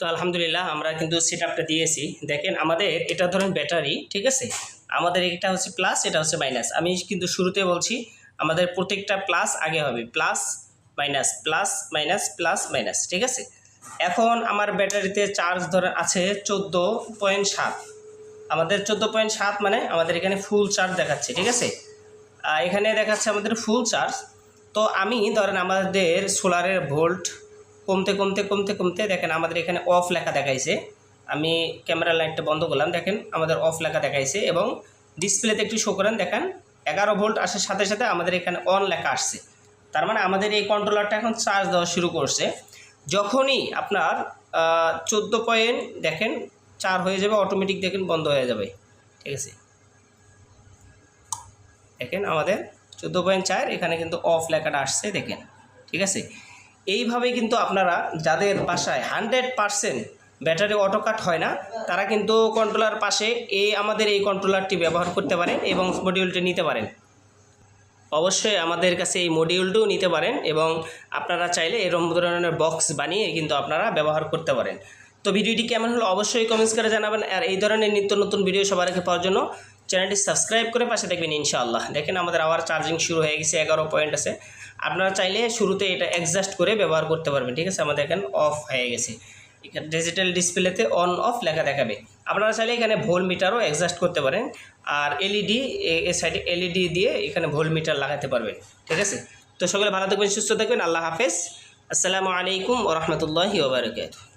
তো আলহামদুলিল্লাহ আমরা কিন্তু সেট আপটা দিয়েছি। দেখেন আমাদের এটা ধরেন ব্যাটারি ঠিক আছে? আমাদের এটা হচ্ছে প্লাস এটা হচ্ছে মাইনাস আমি কিন্তু শুরুতে বলছি, আমাদের প্রত্যেকটা প্লাস আগে হবে। Plus minus plus minus plus minus ঠিক আছে? এখন আমার ব্যাটারিতে চার্জ ধরে আছে চোদ্দ পয়েন্ট সাত। আমাদের চোদ্দ পয়েন্ট সাত মানে আমাদের এখানে ফুল চার্জ দেখাচ্ছে, ঠিক আছে? এখানে দেখাচ্ছে আমাদের ফুল চার্জ তো আমি ধরেন আমাদের সোলারের ভোল্ট কমতে কমতে কমতে কমতে দেখেন আমাদের এখানে অফ লেখা দেখাইছে। আমি ক্যামেরা লাইটটা বন্ধ করলাম, দেখেন আমাদের অফ লেখা দেখাইছে এবং ডিসপ্লেতে একটু শো করেন, দেখেন এগারো ভোল্ট আসার সাথে সাথে আমাদের এখানে অন লেখা আসছে। তার মানে আমাদের এই কন্ট্রোলারটা এখন চার্জ দেওয়া শুরু করছে। যখনই আপনার চোদ্দ পয়েন্ট দেখেন চার হয়ে যাবে অটোমেটিক দেখেন বন্ধ হয়ে যাবে। ঠিক আছে? দেখেন আমাদের চোদ্দ পয়েন্ট চার, এখানে কিন্তু অফ লেখাটা আসছে, দেখেন। ঠিক আছে? এইভাবে কিন্তু আপনারা যাদের বাসায় hundred percent battery auto cut হয় না, তারা কিন্তু কন্ট্রোলার পাশে এই আমাদের এই কন্ট্রোলারটি ব্যবহার করতে পারেন এবং মডিউলটি নিতে পারেন। অবশ্যই আমাদের কাছে এই মডিউলটিও নিতে পারেন এবং আপনারা চাইলে এরকম ধরনের বক্স বানিয়ে কিন্তু আপনারা ব্যবহার করতে পারেন। তো ভিডিওটি কেমন হলো অবশ্যই কমেন্টস করে জানাবেন আর এই ধরনের নিত্য নতুন ভিডিও সবার আগে পাওয়ার জন্য চ্যানেলটি সাবস্ক্রাইব করে পাশে দেখবেন ইনশাআল্লাহ। দেখেন আমাদের আবার চার্জিং শুরু হয়ে গেছে, এগারো পয়েন্ট আছে। আপনারা চাইলে শুরুতে এটা অ্যাডজাস্ট করে ব্যবহার করতে পারবেন, ঠিক আছে? আমাদের এখানে অফ হয়ে গেছে। এখানে ডিজিটাল ডিসপ্লেতে অন অফ লেখা দেখাবে। আপনারা চাইলে এখানে ভোল মিটারও অ্যাডজাস্ট করতে পারেন, আর এলইডি এ সাইডে এলইডি দিয়ে এখানে ভোল মিটার লাগাতে পারবেন, ঠিক আছে? তো সকলে ভালো থাকবেন, সুস্থ থাকবেন, আল্লাহ হাফেজ। আসসালামু আলাইকুম ওরহমতুল্লাহি ওবরাকাতুহ